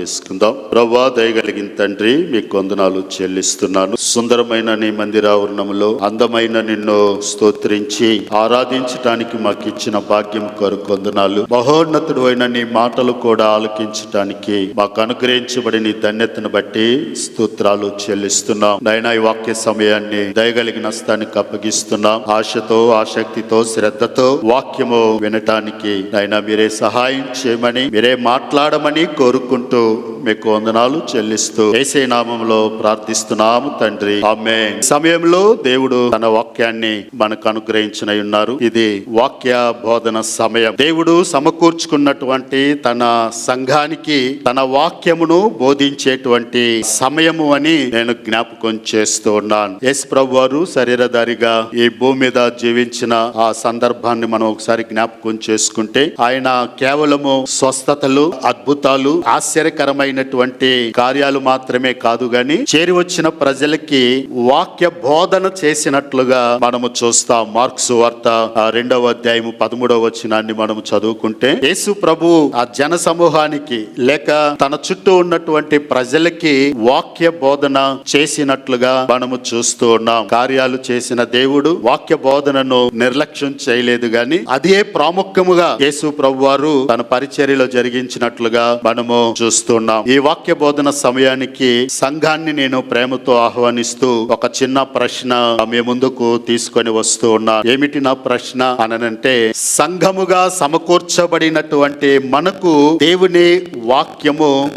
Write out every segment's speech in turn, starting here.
చేసుకుందాం. ప్రభా దయగలిగిన తండ్రి మీకు వందనాలు చెల్లిస్తున్నాను. సుందరమైన నీ మందిరావరణంలో అందమైన నిన్ను స్తోత్రించి ఆరాధించటానికి మాకు ఇచ్చిన భాగ్యం కొరకు వందనాలు. మహోన్నతుడు అయిన నీ మాటలు కూడా ఆలకించటానికి మాకు అనుగ్రహించబడిన నీ ధన్యతను బట్టి స్తోత్రాలు చెల్లిస్తున్నాం. నైనా ఈ వాక్య సమయాన్ని దయగలిగిన స్థానికి అప్పగిస్తున్నాం. ఆశతో ఆసక్తితో శ్రద్ధతో వాక్యము వినటానికి నైనా మీరే సహాయం చేయమని మీరే మాట్లాడమని కోరుకుంటూ So మీకు వందనాలు చెల్లిస్తూ ఏసే నామంలో ప్రార్థిస్తున్నాము తండ్రి. ఆమె సమయంలో దేవుడు తన వాక్యాన్ని మనకు అనుగ్రహించిన ఉన్నారు. ఇది వాక్య బోధన సమయం. దేవుడు సమకూర్చుకున్నటువంటి తన సంఘానికి తన వాక్యమును బోధించేటువంటి సమయము అని నేను జ్ఞాపకం చేస్తూ ఉన్నాను. యేసు ప్రభు వారు శరీరధారిగా ఈ భూమి మీద జీవించిన ఆ సందర్భాన్ని మనం ఒకసారి జ్ఞాపకం చేసుకుంటే ఆయన కేవలము స్వస్థతలు అద్భుతాలు ఆశ్చర్యకరమైన ఆశ్చర్యకరమైనటువంటి కార్యాలు మాత్రమే కాదు గాని చేరి వచ్చిన ప్రజలకి వాక్య బోధన చేసినట్లుగా మనము చూస్తాం. మార్క్స్ వార్త రెండవ అధ్యాయము పదమూడవ వచనాన్ని మనము చదువుకుంటే యేసు ప్రభు ఆ జన సమూహానికి లేక తన చుట్టూ ఉన్నటువంటి ప్రజలకి వాక్య బోధన చేసినట్లుగా మనము చూస్తూ ఉన్నాం. కార్యాలు చేసిన దేవుడు వాక్య బోధనను నిర్లక్ష్యం చేయలేదు గాని అదే ప్రాముఖ్యముగా యేసు ప్రభు వారు తన పరిచర్యలో జరిగించినట్లుగా మనము చూస్తున్నాం ఈ వాక్య బోధన సమయానికి సంఘాన్ని నేను ప్రేమతో ఆహ్వానిస్తూ ఒక చిన్న ప్రశ్న మీ ముందుకు తీసుకొని వస్తూ ఉన్నా. ఏమిటి నా ప్రశ్న అనంటే సంఘముగా సమకూర్చబడినటువంటి మనకు దేవుని వాక్యము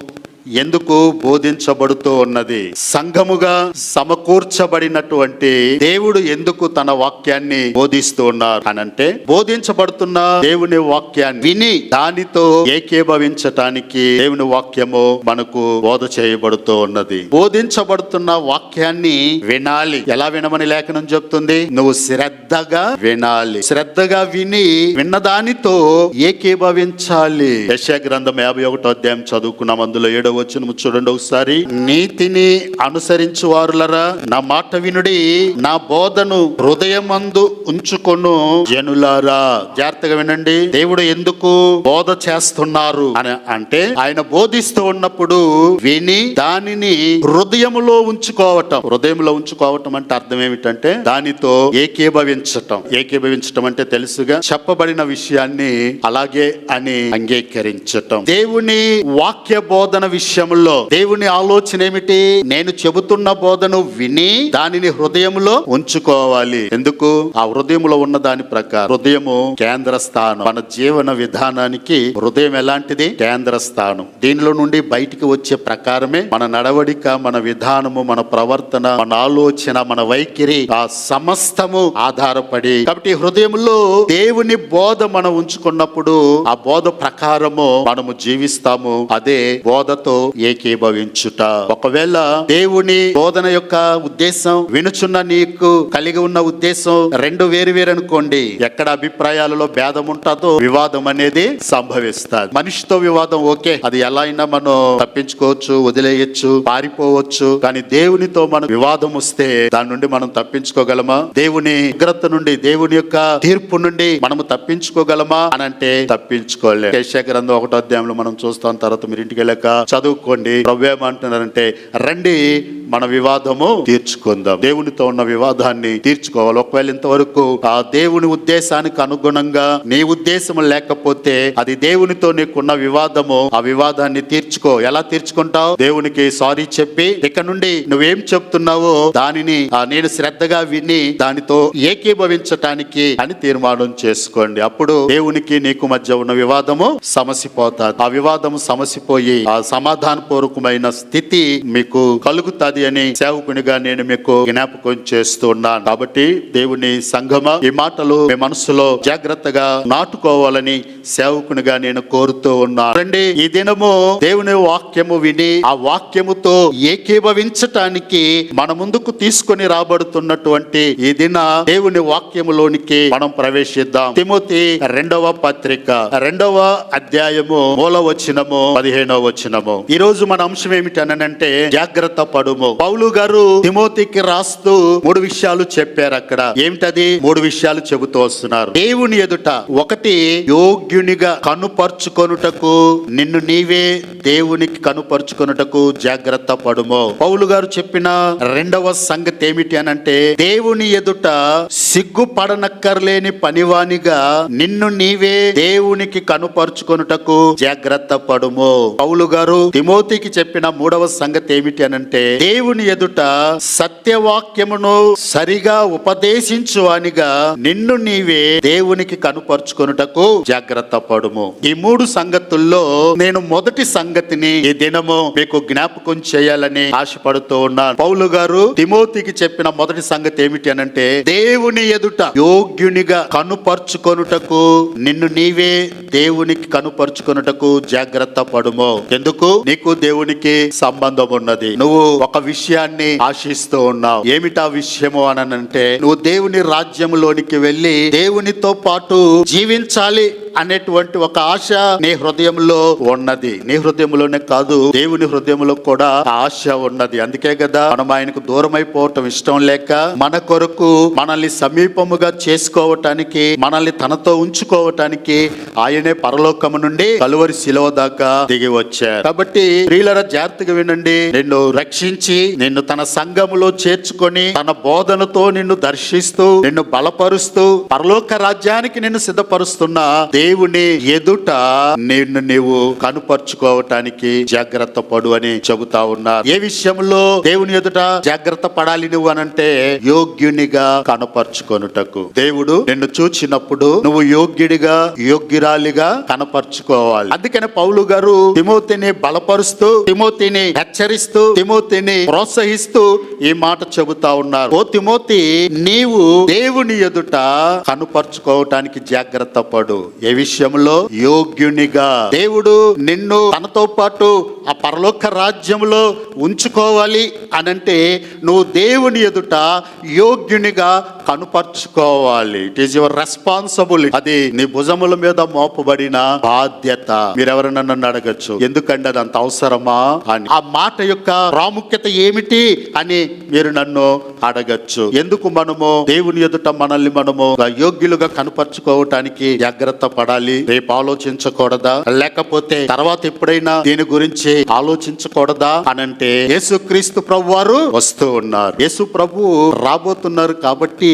ఎందుకు బోధించబడుతూ ఉన్నది? సంఘముగా సమకూర్చబడినటువంటి దేవుడు ఎందుకు తన వాక్యాన్ని బోధిస్తూ ఉన్నారు? అనంటే బోధించబడుతున్న దేవుని వాక్యాన్ని విని దానితో ఏకీభవించటానికి దేవుని వాక్యము మనకు బోధ చేయబడుతూ ఉన్నది. బోధించబడుతున్న వాక్యాన్ని వినాలి. ఎలా వినమని లేఖనం చెప్తుంది? నువ్వు శ్రద్ధగా వినాలి. శ్రద్ధగా విని విన్నదానితో ఏకీభవించాలి. యశ గ్రంథం యాభై ఒకటో అధ్యాయం చదువుకున్నాం. అందులో ఏడో వచ్చిన చూడండి ఒకసారి. నీతిని అనుసరించు వారులరా నా మాట వినుడి నా బోధను హృదయమందు ఉంచుకొను జనులారా. జాగ్రత్తగా వినండి. దేవుడు ఎందుకు బోధ చేస్తున్నారు అని అంటే ఆయన బోధిస్తూ ఉన్నప్పుడు విని దానిని హృదయములో ఉంచుకోవటం. హృదయంలో ఉంచుకోవటం అంటే అర్థం ఏమిటంటే దానితో ఏకీభవించటం. ఏకీభవించటం అంటే తెలుసుగా చెప్పబడిన విషయాన్ని అలాగే అని అంగీకరించటం. దేవుని వాక్య బోధన విషయం విషయంలో దేవుని ఆలోచన ఏమిటి? నేను చెబుతున్న బోధను విని దానిని హృదయంలో ఉంచుకోవాలి. ఎందుకు? ఆ హృదయంలో ఉన్న దాని ప్రకారం. హృదయము కేంద్ర స్థానం మన జీవన విధానానికి హృదయం ఎలాంటిది? కేంద్ర స్థానం దీనిలో నుండి బయటికి వచ్చే ప్రకారమే మన నడవడిక మన విధానము మన ప్రవర్తన మన ఆలోచన మన వైఖరి ఆ సమస్తము ఆధారపడి. కాబట్టి హృదయంలో దేవుని బోధ మనం ఉంచుకున్నప్పుడు ఆ బోధ ప్రకారము మనము జీవిస్తాము. అదే బోధతో ఏకీభవించుట. ఒకవేళ దేవుని బోధన యొక్క ఉద్దేశం వినుచున్న నీకు కలిగి ఉన్న ఉద్దేశం రెండు వేరు వేరు అనుకోండి ఎక్కడ అభిప్రాయాలలో భేదం ఉంటుందో వివాదం అనేది సంభవిస్తుంది. మనిషితో వివాదం ఓకే అది ఎలా అయినా మనం తప్పించుకోవచ్చు వదిలేయచ్చు పారిపోవచ్చు కానీ దేవునితో మనం వివాదం వస్తే దాని నుండి మనం తప్పించుకోగలమా? దేవుని ఉగ్రత నుండి దేవుని యొక్క తీర్పు నుండి మనము తప్పించుకోగలమా? అని అంటే తప్పించుకోలే. కేశ గ్రంథం ఒకటో అధ్యాయంలో మనం చూస్తాం తర్వాత మీరు ఇంటికి వెళ్ళాక చదువుకోండి. ప్రభు ఏమంటున్నారంటే రండి మన వివాదము తీర్చుకుందాం. దేవునితో ఉన్న వివాదాన్ని తీర్చుకోవాలి. ఒకవేళ ఇంతవరకు ఆ దేవుని ఉద్దేశానికి అనుగుణంగా నీ ఉద్దేశం లేకపోతే అది దేవునితో నీకున్న వివాదము. ఆ వివాదాన్ని తీర్చుకో. ఎలా తీర్చుకుంటావు? దేవునికి సారీ చెప్పి ఇక నుండి నువ్వేం చెప్తున్నావో దానిని ఆ నేను శ్రద్ధగా విని దానితో ఏకీభవించటానికి అని తీర్మానం చేసుకోండి. అప్పుడు దేవునికి నీకు మధ్య ఉన్న వివాదము సమసిపోతాది. ఆ వివాదము సమసిపోయి ఆ సమా పూర్వకమైన స్థితి మీకు కలుగుతాది అని సేవకునిగా నేను మీకు జ్ఞాపకం చేస్తున్నాను కాబట్టి దేవుని సంఘమ ఈ మాటలు మీ మనసులో జాగ్రత్తగా నాటుకోవాలని సేవకునిగా నేను కోరుతూ ఉన్నాను. రండి ఈ దినము దేవుని వాక్యము విని ఆ వాక్యముతో ఏకీభవించటానికి మన ముందుకు తీసుకొని రాబడుతున్నటువంటి ఈ దిన దేవుని వాక్యములోనికి మనం ప్రవేశిద్దాం. తిమోతి రెండవ పత్రిక రెండవ అధ్యాయము మూల వచనము పదిహేనవ వచనము. ఈ రోజు మన అంశం ఏమిటి అనంటే జాగ్రత్త పడుము. పౌలు గారు తిమోతికి రాస్తూ మూడు విషయాలు చెప్పారు అక్కడ. ఏమిటది? మూడు విషయాలు చెబుతూ వస్తున్నారు. దేవుని ఎదుట ఒకటి యోగ్యునిగా కనుపరుచుకొనుటకు నిన్ను నీవే దేవునికి కనుపరుచుకొనుటకు జాగ్రత్త పడుము. పౌలు గారు చెప్పిన రెండవ సంగతి ఏమిటి అనంటే దేవుని ఎదుట సిగ్గుపడనక్కర్లేని పనివానిగా నిన్ను నీవే దేవునికి కనుపరుచుకొనుటకు జాగ్రత్త పడుము. పౌలు గారు తిమోతికి చెప్పిన మూడవ సంగతి ఏమిటి అనంటే దేవుని ఎదుట సత్యవాక్యమును సరిగా ఉపదేశించు అనిగా నిన్ను నీవే దేవునికి కనుపరుచుకొనుటకు జాగ్రత్త పడుము. ఈ మూడు సంగతుల్లో నేను మొదటి సంగతిని ఈ దినము మీకు జ్ఞాపకం చేయాలని ఆశపడుతూ ఉన్నాను. పౌలు గారు తిమోతికి చెప్పిన మొదటి సంగతి ఏమిటి అనంటే దేవుని ఎదుట యోగ్యునిగా కనుపరుచుకొనుటకు నిన్ను నీవే దేవునికి కనుపరుచుకొనుటకు జాగ్రత్త పడుము. ఎందుకు? నీకు దేవునికి సంబంధం ఉన్నది నువ్వు ఒక విషయాన్ని ఆశిస్తూ ఉన్నావు. ఏమిటా విషయము అనంటే నువ్వు దేవుని రాజ్యములోనికి వెళ్ళి దేవునితో పాటు జీవించాలి. అనేటువంటి ఒక ఆశ నీ హృదయంలో ఉన్నది. నీ హృదయంలోనే కాదు దేవుని హృదయంలో కూడా ఆశ ఉన్నది. అందుకే కదా మనం ఆయనకు దూరం అయిపోవటం ఇష్టం లేక మన కొరకు మనల్ని సమీపముగా చేసుకోవటానికి మనల్ని తనతో ఉంచుకోవటానికి ఆయనే పరలోకము నుండి కలువరి శిలువ దాకా దిగి వచ్చారు. కాబట్టి స్త్రీలర జాగ్రత్తగా వినండి. నిన్ను రక్షించి నిన్ను తన సంఘములో చేర్చుకొని తన బోధనతో నిన్ను దర్శిస్తూ నిన్ను బలపరుస్తూ పరలోక రాజ్యానికి నిన్ను సిద్ధపరుస్తున్న దేవుని ఎదుట నిన్ను నీవు కనుపరుచుకోవటానికి జాగ్రత్త పడు అని చెబుతా ఉన్నారు. ఏ విషయంలో దేవుని ఎదుట జాగ్రత్త పడాలి నువ్వు అనంటే యోగ్యునిగా కనపరుచుకొనుటకు. దేవుడు నిన్ను చూచినప్పుడు నువ్వు యోగ్యుడిగా యోగ్యురాలిగా కనపరుచుకోవాలి. అందుకని పౌలు గారు తిమోతిని బలపరుస్తూ తిమోతిని హెచ్చరిస్తూ తిమోతిని ప్రోత్సహిస్తూ ఈ మాట చెబుతా ఉన్నారు. ఓ తిమోతి నీవు దేవుని ఎదుట కనుపరుచుకోవటానికి జాగ్రత్త పడు. ఏ విషయంలో యోగ్యునిగా. దేవుడు నిన్ను తనతో పాటు ఆ పరలోక రాజ్యంలో ఉంచుకోవాలి అనంటే నువ్వు దేవుని ఎదుట యోగ్యునిగా కనుపరుచుకోవాలి. ఇట్ ఈస్ యువర్ రెస్పాన్సిబుల్ అది నీ భుజముల మీద మోపబడిన బాధ్యత. మీరెవరైనా నన్ను అడగచ్చు. ఎందుకంటే అది అంత అవసరమా అని. ఆ మాట యొక్క ప్రాముఖ్యత ఏమిటి అని మీరు నన్ను అడగచ్చు. ఎందుకు మనము దేవుని ఎదుట మనల్ని మనము యోగ్యులుగా కనపరుచుకోవటానికి జాగ్రత్త పడాలి. రేపు ఆలోచించకూడదా? లేకపోతే తర్వాత ఎప్పుడైనా దీని గురించి ఆలోచించకూడదా? అనంటే యేసుక్రీస్తు ప్రభు వారు వస్తూ ఉన్నారు. యేసు ప్రభు రాబోతున్నారు కాబట్టి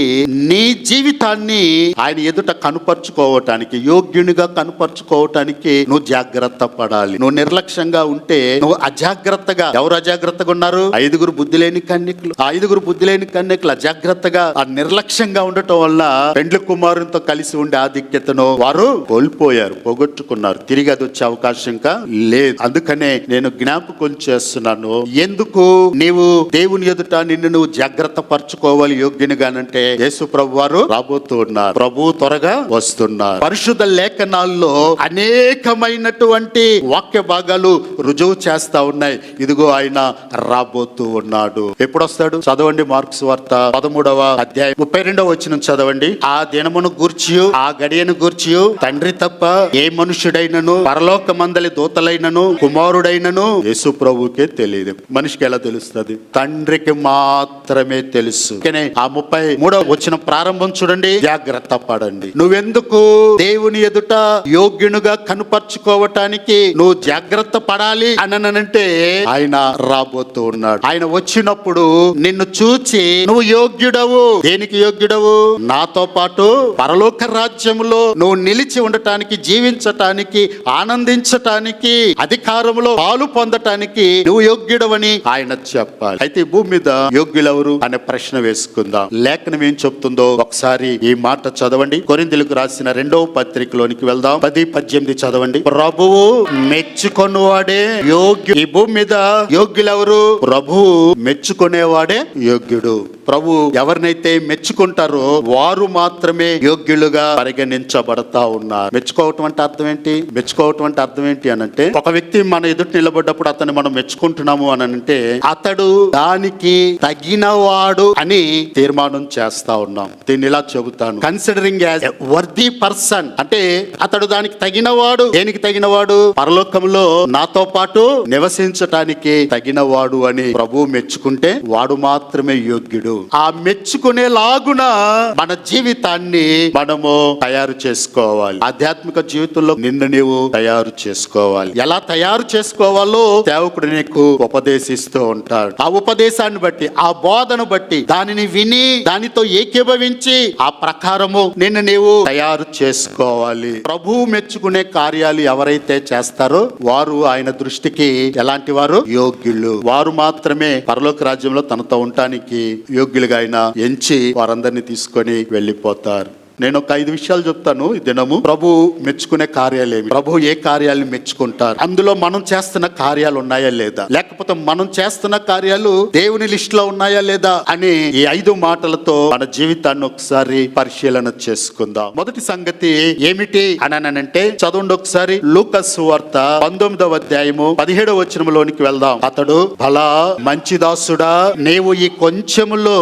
నీ జీవితాన్ని ఆయన ఎదుట కనుపరుచుకోవటానికి యోగ్యునిగా కనుపరుచుకోవటానికి నువ్వు జాగ్రత్త పడాలి. నువ్వు నిర్లక్ష్యంగా ఉంటే నువ్వు అజాగ్రత్తగా ఎవరు అజాగ్రత్తగా ఉన్నారు? ఐదుగురు బుద్ధి లేని కన్యకులు ఐదుగురు బుద్ధి లేని కన్యకులు అజాగ్రత్తగా ఆ నిర్లక్ష్యంగా ఉండటం వల్ల పెండ్లి కుమారునితో కలిసి ఉండే ఆధిక్యతను వారు కోల్పోయారు పోగొట్టుకున్నారు. తిరిగి అది వచ్చే అవకాశం ఇంకా లేదు. అందుకనే నేను జ్ఞాపకం చేస్తున్నాను. ఎందుకు నీవు దేవుని ఎదుట నిన్ను నువ్వు జాగ్రత్త పరచుకోవాలి యోగ్యునిగానంటే యేసు ప్రభు వారు రాబోతున్నారు ప్రభు త్వరగా వస్తున్నారు. పరిశుద్ధ లేఖనాల్లో అనేకమైనటువంటి వాక్య భాగాలు రుజువు చేస్తా ఉన్నాయి. ఇదిగో ఆయన రాబోతూ ఉన్నాడు. ఎప్పుడు వస్తాడు చదవండి మార్క్స్ వార్త పదమూడవ అధ్యాయం. ముప్పై రెండవ వచ్చిన చదవండి. ఆ దినమును గూర్చి ఆ గడియను గూర్చి తండ్రి తప్ప ఏ మనుషుడైనను పరలోక మందలి దూతలైనను కుమారుడైనను యేసు ప్రభుకే తెలియదు. మనిషికి ఎలా తెలుస్తుంది? తండ్రికి మాత్రమే తెలుసు. కానీ ఆ ముప్పై మూడవ వచ్చిన ప్రారంభం చూడండి. జాగ్రత్త పడండి. నువ్వెందుకు దేవుని ఎదుట యోగ్యునుగా కనుపరుచుకోవటానికి నువ్వు జాగ్రత్త పడాలి అననంటే ఆయన రాబోతూ ఉన్నాడు. ఆయన వచ్చినప్పుడు నిన్ను చూచి నువ్వు యోగ్యుడవు. దేనికి యోగ్యుడవు? నాతో పాటు పరలోక రాజ్యంలో నువ్వు నిలిచి ఉండటానికి జీవించటానికి ఆనందించటానికి అధికారంలో పాలు పొందటానికి నువ్వు యోగ్యుడవని ఆయన చెప్పాలి. అయితే భూమి మీద యోగ్యులెవరు? అనే ప్రశ్న వేసుకుందాం. లేఖనం ఏం చెప్తుందో ఒకసారి ఈ మాట చదవండి. కొరిందులకు రాసిన రెండవ పత్రికలోనికి వెళ్దాం. పది పద్దెనిమిది చదవండి. ప్రభువు మెచ్చుకొనివాడే యోగ్యు ఈ భూమి మీద యోగ్యులెవరు? ప్రభువు మెచ్చుకునేవాడే యోగ్యుడు. ప్రభు ఎవరినైతే మెచ్చుకుంటారో వారు మాత్రమే యోగ్యులుగా పరిగణించబడతా ఉన్నారు. మెచ్చుకోవటం అంటే అర్థం ఏంటి? మెచ్చుకోవటం అంటే అర్థం ఏంటి అని అంటే ఒక వ్యక్తి మన ఎదుటి నిలబడ్డప్పుడు అతన్ని మనం మెచ్చుకుంటున్నాము అని అంటే అతడు దానికి తగినవాడు అని తీర్మానం చేస్తా ఉన్నాం. దీన్ని ఇలా చెబుతాను. కన్సిడరింగ్ యాజ్ వర్ది పర్సన్ అంటే అతడు దానికి తగినవాడు. దేనికి తగినవాడు? పరలోకంలో నాతో పాటు నివసించటానికి తగినవాడు అని ప్రభు మెచ్చుకుంటే వాడు మాత్రమే యోగ్యుడు. ఆ మెచ్చుకునే లాగున మన జీవితాన్ని మనము తయారు చేసుకోవాలి. ఆధ్యాత్మిక జీవితంలో నిన్ను నీవు తయారు చేసుకోవాలి. ఎలా తయారు చేసుకోవాలో సేవకుడు నీకు ఉపదేశిస్తూ ఉంటాడు. ఆ ఉపదేశాన్ని బట్టి ఆ బోధను బట్టి దానిని విని దానితో ఏకీభవించి ఆ ప్రకారము నిన్ను నీవు తయారు చేసుకోవాలి. ప్రభు మెచ్చుకునే కార్యాలు ఎవరైతే చేస్తారో వారు ఆయన దృష్టికి ఎలాంటి వారు? యోగ్యులు. వారు మాత్రమే పరలోక రాజ్యంలో తనతో ఉండటానికి యోగ్యులుగా ఆయన ఎంచి వారందరినీ తీసుకొని వెళ్ళిపోతారు. నేను ఒక ఐదు విషయాలు చెప్తాను ఈ దినము. ప్రభు మెచ్చుకునే కార్యాలు ఏమి ప్రభు ఏ కార్యాలను మెచ్చుకుంటారు? అందులో మనం చేస్తున్న కార్యాలు ఉన్నాయా లేదా? లేకపోతే మనం చేస్తున్న కార్యాలు దేవుని లిస్ట్లో ఉన్నాయా లేదా? అని ఈ ఐదు మాటలతో మన జీవితాన్ని ఒకసారి పరిశీలన చేసుకుందాం. మొదటి సంగతి ఏమిటి అని అంటే చదవండి ఒకసారి. లూకస్ వార్త పంతొమ్మిదవ అధ్యాయము పదిహేడవ వచనంలోనికి వెళ్దాం. అతడు బలా మంచి దాసుడా నీవు ఈ కొంచెములో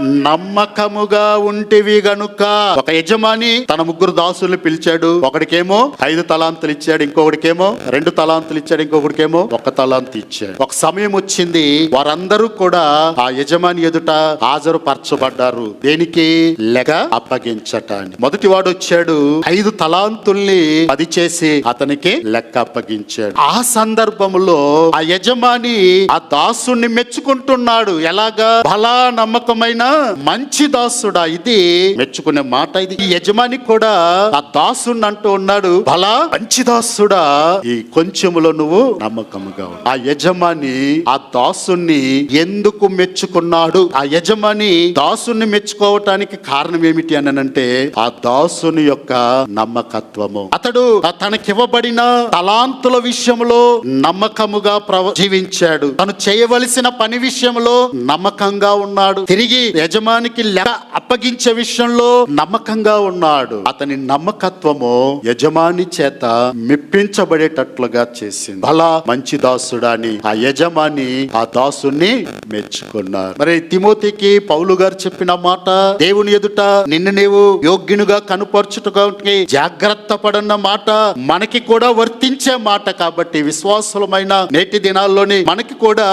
నమ్మకముగా ఉంటివి గనుక. ఒక యజమాని తన ముగ్గురు దాసుల్ని పిలిచాడు. ఒకడికేమో ఐదు తలాంతులు ఇచ్చాడు ఇంకొకడికేమో రెండు తలాంతులు ఇచ్చాడు ఇంకొకడికేమో ఒక తలాంతి ఇచ్చాడు. ఒక సమయం వచ్చింది వారందరూ కూడా ఆ యజమాని ఎదుట హాజరుపరచబడ్డారు. దేనికి? లెగ అప్పగించటాన్ని మొదటి వాడు వచ్చాడు ఐదు తలాంతుల్ని పది చేసి అతనికి లెక్క అప్పగించాడు. ఆ సందర్భంలో ఆ యజమాని ఆ దాసుని మెచ్చుకుంటున్నాడు. ఎలాగా? బలా నమ్మకమైన మంచి దాసుడా ఇది. మెచ్చుకునే మాట ఇది ఈ యజమాని కూడా ఆ దాసుని అంటూ ఉన్నాడు. బలా మంచి దాసుడా ఈ కొంచెములో నువ్వు నమ్మకముగా ఆ యజమాని ఆ దాసుని ఎందుకు మెచ్చుకున్నాడు? ఆ యజమాని దాసుని మెచ్చుకోవటానికి కారణం ఏమిటి అని అంటే ఆ దాసుని యొక్క నమ్మకత్వము. అతడు తనకివ్వబడిన తలాంతుల విషయంలో నమ్మకముగా ప్రవ- జీవించాడు. తను చేయవలసిన పని విషయంలో నమ్మకంగా ఉన్నాడు. తిరిగి యజమానికి లెక్క అప్పగించే విషయంలో నమ్మకంగా ఉన్నాడు. అతని నమ్మకత్వము యజమాని చేత మెప్పించబడేటట్లుగా చేసింది. అలా మంచి దాసుడా అని ఆ యజమాని ఆ దాసుని మెచ్చుకున్నారు. మరి తిమోతికి పౌలు గారు చెప్పిన మాట దేవుని ఎదుట నిన్ను నీవు యోగ్యునిగా కనుపరచుటకి జాగ్రత్త పడన్న మాట మనకి కూడా వర్తించే మాట కాబట్టి విశ్వాసులమైన నేటి దినాల్లోని మనకి కూడా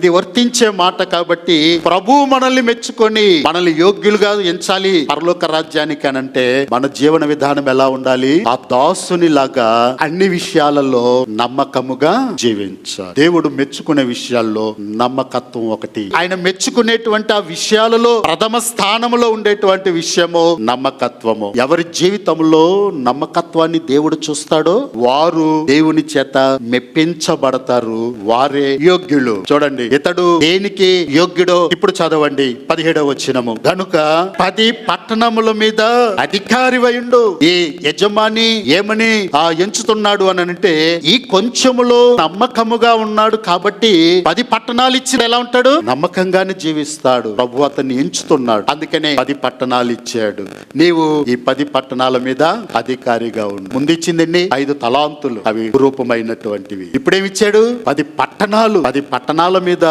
ఇది వర్తించే మాట కాబట్టి ప్రభు మనల్ని మెచ్చుకొని మనల్ని యోగ్యులుగా ఎంచాలి. పరలోక రాజ్యానికి అని అంటే మన జీవన విధానం ఎలా ఉండాలి? ఆ దాసుని లాగా అన్ని విషయాలలో నమ్మకముగా జీవించాలి. దేవుడు మెచ్చుకునే విషయాల్లో నమ్మకత్వం ఒకటి. ఆయన మెచ్చుకునేటువంటి ఆ విషయాలలో ప్రథమ స్థానములో ఉండేటువంటి విషయము నమ్మకత్వము. ఎవరి జీవితంలో నమ్మకత్వాన్ని దేవుడు చూస్తాడో వారు దేవుని చేత మెప్పించబడతారు. వారే యోగ్యులు. చూడండి ఇతడు దేనికి యోగ్యుడో ఇప్పుడు చదవండి. పదిహేడవ వచ్చినము గనుక పది పట్టణముల మీద అధికారి ఉండు ఈ యజమాని ఏమని ఆ ఎంచుతున్నాడు అని అంటే ఈ కొంచెములో నమ్మకముగా ఉన్నాడు కాబట్టి పది పట్టణాలు ఇచ్చిన ఎలా ఉంటాడు? నమ్మకంగానే జీవిస్తాడు. ప్రభు అతన్ని ఎంచుతున్నాడు. అందుకనే పది పట్టణాలు ఇచ్చాడు నీవు ఈ పది పట్టణాల మీద అధికారిగా ఉండు. ముందు ఇచ్చిందండి ఐదు తలాంతులు. అవి రూపమైనటువంటివి. ఇప్పుడేమిచ్చాడు? పది పట్టణాలు. పది పట్టణాల మీద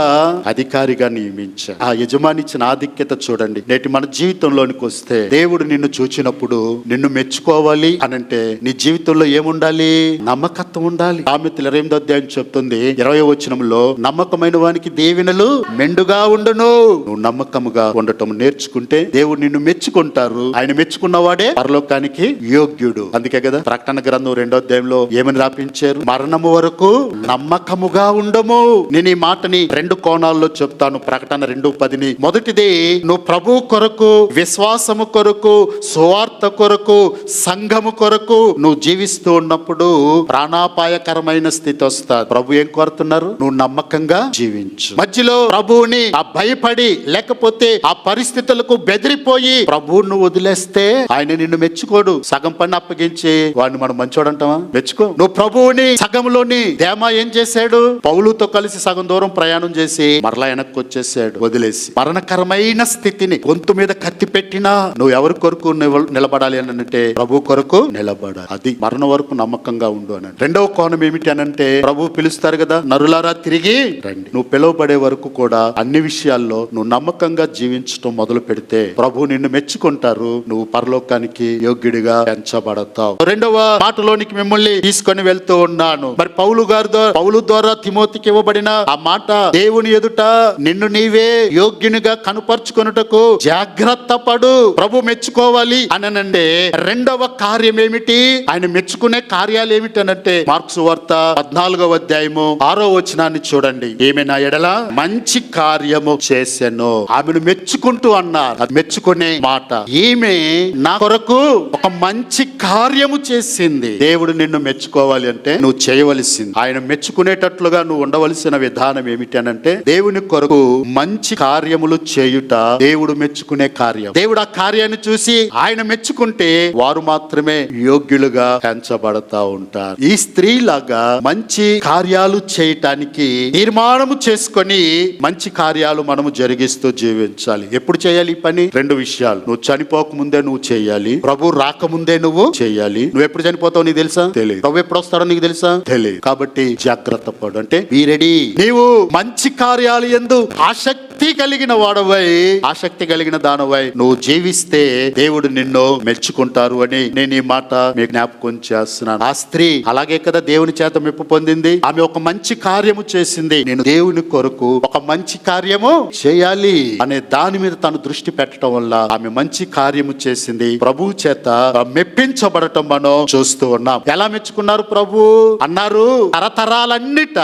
అధికారిగా నియమించాడు ఆ యజమాని ఇచ్చిన ఆధిక్యత చూడండి. నేటి మన జీవితంలోనికి వస్తే దేవుడు నిన్ను చూచినప్పుడు నిన్ను మెచ్చుకోవాలి అనంటే నీ జీవితంలో ఏముండాలి? నమ్మకత్వం ఉండాలి. సామెతలు ఇరవై ఎనిమిదో అధ్యాయం చెప్తుంది ఇరవై వచనంలో నమ్మకమైన వానికి దేవినలు మెండుగా ఉండను. నువ్వు నమ్మకముగా ఉండటం నేర్చుకుంటే దేవుడు నిన్ను మెచ్చుకుంటారు. ఆయన మెచ్చుకున్నవాడే పరలోకానికి యోగ్యుడు. అందుకే కదా ప్రకటన గ్రంథం రెండో అధ్యాయంలో ఏమని రాపించారు? మరణము వరకు నమ్మకముగా ఉండము. నేను ఈ మాటని రెండు కోణాల్లో చెప్తాను. ప్రకటన రెండు పదిని. మొదటిది నువ్వు ప్రభు కొరకు విశ్వాసము కొరకు సువార్త కొరకు సంఘము కొరకు నువ్వు జీవిస్తూ ఉన్నప్పుడు ప్రాణాపాయకరమైన స్థితి వస్తుంది. ప్రభు ఏం కోరుతున్నారు? నువ్వు నమ్మకంగా జీవించు. మధ్యలో ప్రభువుని ఆ భయపడి లేకపోతే ఆ పరిస్థితులకు బెదిరిపోయి ప్రభువును నువ్వు వదిలేస్తే ఆయన నిన్ను మెచ్చుకోడు. సగం పని అప్పగించి వాడిని మనం మంచోడు అంటావా? మెచ్చుకో. నువ్వు ప్రభువుని సగంలోని దేమా ఏం చేశాడు? పౌలుతో కలిసి సగం దూరం ప్రయాణం చేసి మరలా వెనక్కి వచ్చేసాడు. వదిలేసి. మరణకరమైన స్థితిని గొంతు మీద కత్తి పెట్టినా నువ్వు ఎవరి కొరకు నిలబడాలి అని అంటే ప్రభు కొరకు నిలబడాలి. అది మరణం వరకు నమ్మకంగా ఉండు అని రెండవ కోణం ఏమిటి అని అంటే ప్రభు పిలుస్తారు కదా నరులారా తిరిగి రండి. నువ్వు పిలువబడే వరకు కూడా అన్ని విషయాల్లో నువ్వు నమ్మకంగా జీవించడం మొదలు పెడితే ప్రభు నిన్ను మెచ్చుకుంటారు నువ్వు పరలోకానికి యోగ్యుడిగా పెంచబడతావు రెండవ మాటలోనికి మిమ్మల్ని తీసుకొని వెళ్తూ ఉన్నాను. మరి పౌలు గారి ద్వారా పౌలు ద్వారా తిమోతికి ఇవ్వబడిన ఆ మాట దేవుని ఎదుట నిన్ను నీవే యోగ్యునిగా కనుపరుచుకొనుటకు జాగ్రత్త పడు. ప్రభు మెచ్చుకోవాలి. అనంటే రెండవ కార్యం ఏమిటి ఆయన మెచ్చుకునే కార్యాలు ఏమిటి అంటే మార్క్స్ వార్త పద్నాలుగవ అధ్యాయము ఆరో వచనాన్ని చూడండి. ఈమె నా ఎడల? మంచి కార్యము చేశాను ఆమెను మెచ్చుకుంటూ అన్నారు. అది మెచ్చుకునే మాట. ఈమె నా కొరకు ఒక మంచి కార్యము చేసింది. దేవుడు నిన్ను మెచ్చుకోవాలి అంటే నువ్వు చేయవలసింది. ఆయన మెచ్చుకునేటట్లుగా నువ్వు ఉండవలసిన విధానం ఏమిటి అంటే దేవుని కొరకు మంచి కార్యములు చేయుట దేవుడు మెచ్చుకునే కార్యం. దేవుడు ఆ కార్యాన్ని చూసి ఆయన మెచ్చుకుంటే వారు మాత్రమే యోగ్యులుగా పెంచబడతా ఉంటారు. ఈ స్త్రీ లాగా మంచి కార్యాలు చేయటానికి తీర్మానము చేసుకొని మంచి కార్యాలు మనము జరిగిస్తూ జీవించాలి. ఎప్పుడు చేయాలి ఈ పని? రెండు విషయాలు. నువ్వు చనిపోక ముందే నువ్వు చేయాలి. ప్రభు రాకముందే నువ్వు చేయాలి. నువ్వు ఎప్పుడు చనిపోతావు నీకు తెలుసా? తెలియదు ప్రభు ఎప్పుడు వస్తాడో నీకు తెలుసా? తెలియదు కాబట్టి జాగ్రత్త పడు. అంటే బీ రెడీ. నీవు మంచి కార్యాలు ఎందు ఆసక్తి కలిగిన వాడవై ఆసక్తి కలిగిన దానవై. నువ్వు జీవిస్తే దేవుడు నిన్ను మెచ్చుకుంటారు అని నేను ఈ మాట మీ జ్ఞాపకం చేస్తున్నాను. ఆ స్త్రీ అలాగే కదా దేవుని చేత మెప్పు పొందింది. ఆమె ఒక మంచి కార్యము చేసింది. నేను దేవుని కొరకు ఒక మంచి కార్యము చేయాలి అనే దాని మీద తను దృష్టి పెట్టడం వల్ల ఆమె మంచి కార్యము చేసింది. ప్రభు చేత మెప్పించబడటం మనం చూస్తూ ఉన్నాం. ఎలా మెచ్చుకున్నారు ప్రభు? అన్నారు తరతరాలన్నిట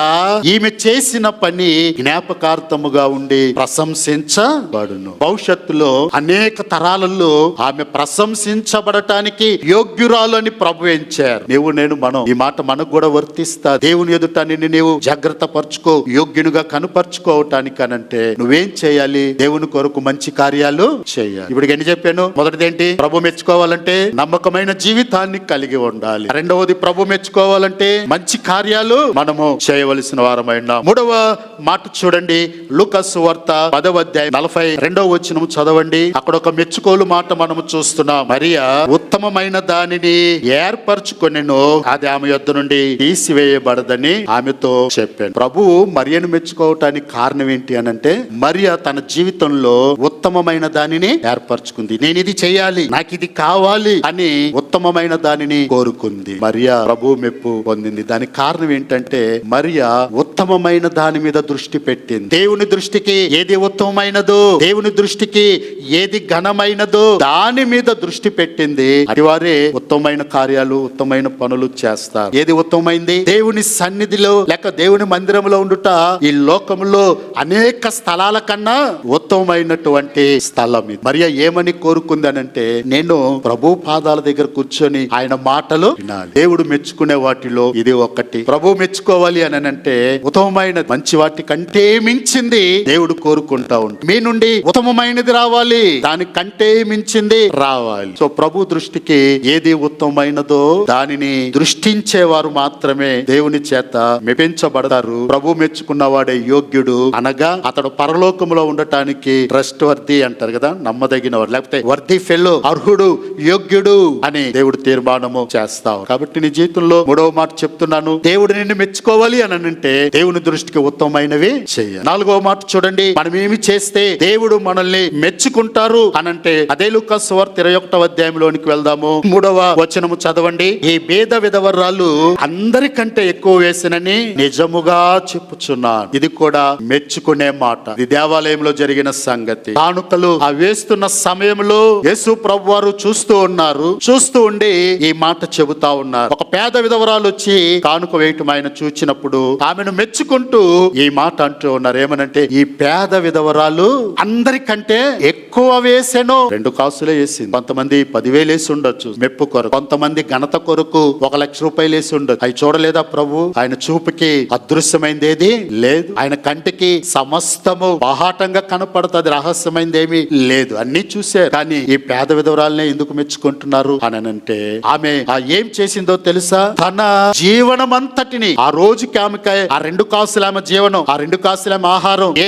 ఈమె చేసిన పని జ్ఞాపకార్థముగా ఉండి ప్రశంసించబడును. భవిష్యత్తులో అనేక తరాలలో ఆమె ప్రశంసించబడటానికి యోగ్యురాలు అని ప్రభు ఎంచారు. నీవు నేను మనం ఈ మాట మనకు కూడా వర్తిస్తా. దేవుని ఎదుట నిన్ను నీవు జాగ్రత్త పరుచుకో యోగ్యునిగా కనుపరుచుకోవటానికి అంటే నువ్వేం చేయాలి? దేవుని కొరకు మంచి కార్యాలు చేయాలి. ఇప్పుడు ఎన్ని చెప్పాను? మొదటిది ఏంటి ప్రభు మెచ్చుకోవాలంటే నమ్మకమైన జీవితాన్ని కలిగి ఉండాలి. రెండవది ప్రభు మెచ్చుకోవాలంటే మంచి కార్యాలు మనము చేయవలసిన వారమైన మూడవ మాట చూడండి. లుకస్ వార్త పదవ అధ్యాయం నలభై రెండవ వచ్చిన చదవండి. అక్కడ ఒక మెచ్చుకోలు మాట మనము చూస్తున్నాం. మరియా ఉత్తమమైన దానిని ఏర్పరచుకొనెను అది ఆమె యొద్ నుండి తీసివేయబడదని ఆమెతో చెప్పాను. ప్రభు మరియను మెచ్చుకోవటానికి కారణం ఏంటి అని అంటే మరియా తన జీవితంలో ఉత్తమమైన దానిని ఏర్పరచుకుంది. నేను ఇది చేయాలి నాకు ఇది కావాలి అని ఉత్తమమైన దానిని కోరుకుంది. మరియా ప్రభు మెప్పు పొందింది. దానికి కారణం ఏంటంటే మరియా ఉత్తమమైన దాని మీద దృష్టి పెట్టింది. దేవుని దృష్టికి ఏది ఉత్తమమైనదో దేవుని దృష్టికి ఏది ఘనమైనదో దాని మీద దృష్టి పెట్టింది. అటివారే ఉత్తమమైన కార్యాలు ఉత్తమమైన పనులు చేస్తారు. ఏది ఉత్తమమైంది? దేవుని సన్నిధిలో లేక దేవుని మందిరంలో ఉండుట ఈ లోకంలో అనేక స్థలాల కన్నా ఉత్తమమైనటువంటి స్థలం ఇది మరియా ఏమని కోరుకుందనంటే నేను ప్రభు పాదాల దగ్గర కూర్చొని ఆయన మాటలు వినాలి. దేవుడు మెచ్చుకునే వాటిలో ఇది ఒకటి. ప్రభు మెచ్చుకోవాలి అని అంటే ఉత్తమమైన మంచి వాటి కంటే మించింది దేవుడు కోరుకుంటా ఉంటాం. మీ నుండి ఉత్తమమైనది రావాలి. దాని కంటే మించింది రావాలి. సో ప్రభు దృష్టికి ఏది ఉత్తమమైనదో దానిని దృష్టించేవారు మాత్రమే దేవుని చేత మెప్పించబడతారు. ప్రభు మెచ్చుకున్న వాడే యోగ్యుడు అనగా అతడు పరలోకంలో ఉండటానికి ట్రస్ట్ వర్ది అంటారు కదా నమ్మదగిన వాడు లేకపోతే వర్ది ఫెల్లో అర్హుడు యోగ్యుడు అని దేవుడు తీర్మానము చేస్తావు కాబట్టి నీ జీవితంలో మూడవ మాట చెప్తున్నాను. దేవుడు నిన్ను మెచ్చుకోవాలి అని అంటే దేవుని దృష్టికి ఉత్తమమైనవి చేయాలి. నాలుగవ మాట చూడండి. మనం చేస్తే దేవుడు మనల్ని మెచ్చుకుంటారు అనంటే అదే లుక్క సువార్త ఇరవై ఒకటవ అధ్యాయంలోనికి వెళ్దాము. మూడవ వచనము చదవండి. ఈ భేద విధవరాలు అందరికంటే ఎక్కువ వేసినని నిజముగా చెప్పుచున్నాను. ఇది కూడా మెచ్చుకునే మాట. ఇది దేవాలయంలో జరిగిన సంగతి. కానుకలు ఆ వేస్తున్న సమయంలో యేసు ప్రభు వారు చూస్తూ ఉన్నారు. చూస్తూ ఉండి ఈ మాట చెబుతా ఉన్నారు. ఒక పేద విధవరాలు వచ్చి కానుక వేయటం ఆయన చూచినప్పుడు ఆమెను మెచ్చుకుంటూ ఈ మాట అంటూ ఉన్నారు. ఏమనంటే ఈ పేద పేద విధవరాలు అందరికంటే ఎక్కువ వేసెను. రెండు కాసులే వేసింది. కొంతమంది పదివేలు వేసి ఉండొచ్చు మెప్పు కొరకు. కొంతమంది ఘనత కొరకు ఒక లక్ష రూపాయలు వేసి ఉండొచ్చు. అవి చూడలేదా ప్రభు? ఆయన చూపుకి అదృశ్యమైంది ఏది లేదు. ఆయన కంటికి సమస్తము బాహాటంగా కనపడుతుంది. రహస్యమైంది ఏమీ లేదు. అన్ని చూశారు. కానీ ఈ పేద విధవరాలనే ఎందుకు మెచ్చుకుంటున్నారు అని అంటే ఆమె ఆ ఏం చేసిందో తెలుసా? తన జీవనం అంతటిని ఆ రోజుకి ఆమెకి ఆ రెండు కాసులు ఆమె జీవనం ఆ రెండు కాసులు ఆమె ఆహారం ఏ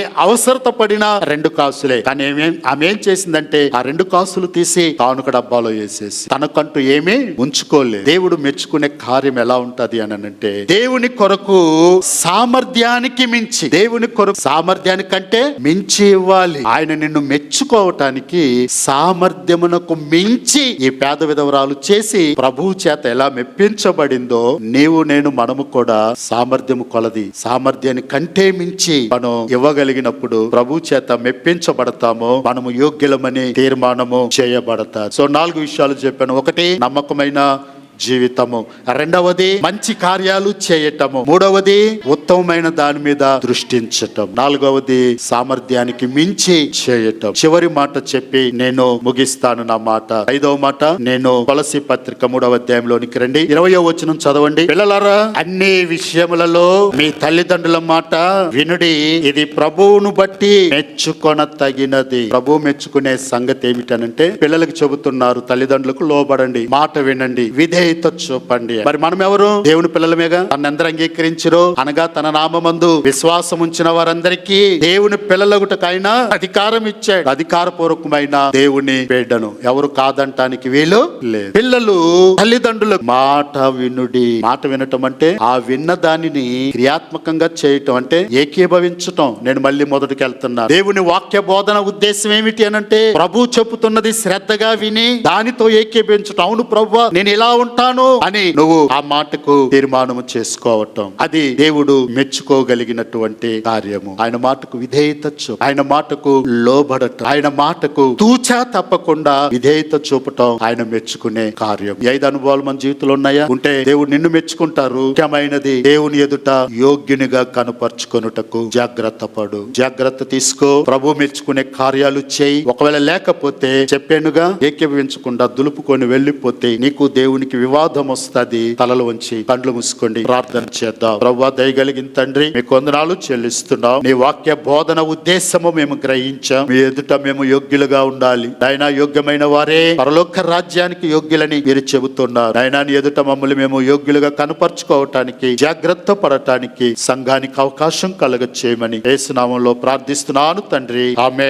అవసరత పడిన రెండు కాసులే. కానీ ఏమేం ఆమె ఏం చేసిందంటే ఆ రెండు కాసులు తీసి తానుక డబ్బాలో వేసేసి తనకంటూ ఏమీ ఉంచుకోలేదు. దేవుడు మెచ్చుకునే కార్యం ఎలా ఉంటది అని అంటే దేవుని కొరకు సామర్థ్యానికి మించి దేవుని కొరకు సామర్థ్యానికంటే మించి ఇవ్వాలి. ఆయన నిన్ను మెచ్చుకోవటానికి సామర్థ్యమునకు మించి ఈ పేద విధవరాలు చేసి ప్రభువు చేత ఎలా మెప్పించబడిందో నీవు నేను మనము కూడా సామర్థ్యము కొలది. సామర్థ్యాన్ని కంటే మించి మనం ఇవ్వగలిగినప్పుడు ప్రభు చేత మెప్పించబడతామో మనము యోగ్యులమని తీర్మానము చేయబడతారు. సో నాలుగు విషయాలు చెప్పాను. ఒకటి నమ్మకమైన జీవితము. రెండవది మంచి కార్యాలు చేయటము. మూడవది ఉత్తమమైన దాని మీద దృష్టించటం. నాలుగవది సామర్థ్యానికి మించి చేయటం. చివరి మాట చెప్పి నేను ముగిస్తాను నా మాట. ఐదవ మాట నేను తులసి పత్రిక మూడవ అధ్యాయంలోనికి రండి. ఇరవయో వచనం చదవండి. పిల్లలారా అన్ని విషయములలో మీ తల్లిదండ్రుల మాట వినుడి. ఇది ప్రభువును బట్టి మెచ్చుకొన తగినది ప్రభు మెచ్చుకునే సంగతి ఏమిటనంటే పిల్లలకు చెబుతున్నారు తల్లిదండ్రులకు లోబడండి. మాట వినండి. విధేయత చూపండి మరి మనం ఎవరు దేవుని పిల్లలమేగా? తన ఎందరు అంగీకరించరు? అనగా తన నామందు విశ్వాసం ఉంచిన వారందరికీ దేవుని పిల్లలగుటకైనా అధికారం ఇచ్చాడు. అధికారపూర్వకమైన దేవుని బిడ్డను ఎవరు కాదంటానికి వీలు లేదు. పిల్లలు తల్లిదండ్రుల మాట వినుడి. మాట వినటం అంటే ఆ విన్న దానిని క్రియాత్మకంగా చేయటం అంటే ఏకీభవించటం. నేను మళ్ళీ మొదటికి వెళ్తున్నా దేవుని వాక్య బోధన ఉద్దేశం ఏమిటి అనంటే ప్రభు చెప్పుతున్నది శ్రద్ధగా విని దానితో ఏకీభవించటం. అవును ప్రభు నేను ఇలా ఉంటాను అని నువ్వు ఆ మాటకు తీర్మానము చేసుకోవటం. అది దేవుడు మెచ్చుకోగలిగినటువంటి కార్యము. ఆయన మాటకు విధేయత చూపు ఆయన మాటకు లోబడటం. ఆయన మాటకు తూచా తప్పకుండా విధేయత చూపటం ఆయన మెచ్చుకునే కార్యం ఈ ఐదు అనుభవాలు మన జీవితంలో ఉన్నాయా? ఉంటే దేవుడు నిన్ను మెచ్చుకుంటారు. ముఖ్యమైనది దేవుని ఎదుట యోగ్యునిగా కనపరుచుకొనుటకు జాగ్రత్త పడు. జాగ్రత్త తీసుకో. ప్రభు మెచ్చుకునే కార్యాలు చేయి. ఒకవేళ లేకపోతే చెప్పానుగా ఏకీభవించకుండా దులుపుకొని వెళ్ళిపోతే నీకు దేవునికి వివాదం వస్తుంది తలలు వంచి కండ్లు మూసుకోండి. ప్రార్థన చేద్దాం. ప్రవ్వ దయగలిగిన తండ్రి మీకు కొందనాలు చెల్లిస్తున్నాం. నీ వాక్య బోధన ఉద్దేశము మేము గ్రహించాం. మీ ఎదుట మేము యోగ్యులుగా ఉండాలి. ఆయన యోగ్యమైన వారే పరలోక రాజ్యానికి యోగ్యులని మీరు చెబుతున్నారు. ఆయన నీ ఎదుట మమ్మల్ని మేము యోగ్యులుగా కనపరుచుకోవటానికి జాగ్రత్త పడటానికి సంఘానికి అవకాశం కలగ చేయమని యేసునామంలో ప్రార్థిస్తున్నాను తండ్రి. ఆమె